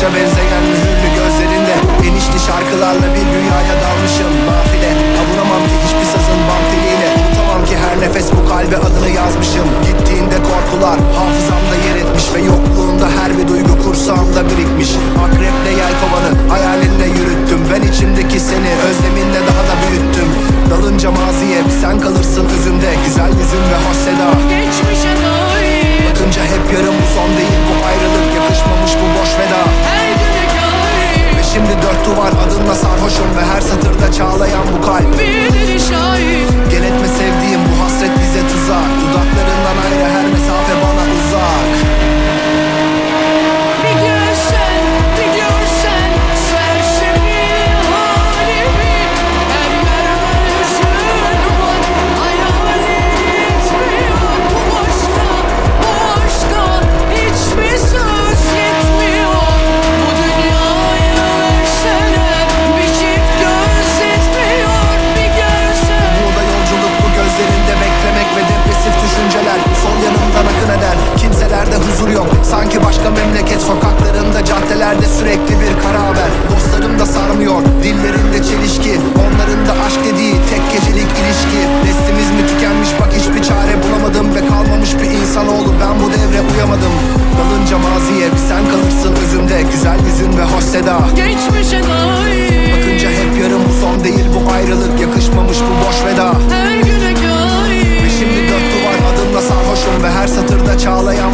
Taşa benzeyen mühürlü gözlerinde Enişli şarkılarla bir dünyaya dalmışım. Nafile avunamam ki hiçbir sazın bam teliyle Unutamam ki her nefes bu kalbe adını yazmışım. Gittiğinde korkular hafızamda yer etmiş Ve yokluğunda her bir duygu kursağımda birikmiş. Akreple yelkovanı hayalinle yürüttüm. Ben hiç şimdi dört duvar adınla sarhoşum Ve her satırda çağlayan bu kalp. Bir şair. Gel etme okuyamadım Dalınca maziye sen kalırsın özümde Güzel yüzün ve hoş seda. Geçmişe dair. Bakınca hep yarım bu son değil. Bu ayrılık Yakışmamış bu boş veda. Her güne dair Ve şimdi dört duvar adımla sarhoşum Ve her satırda çağlayan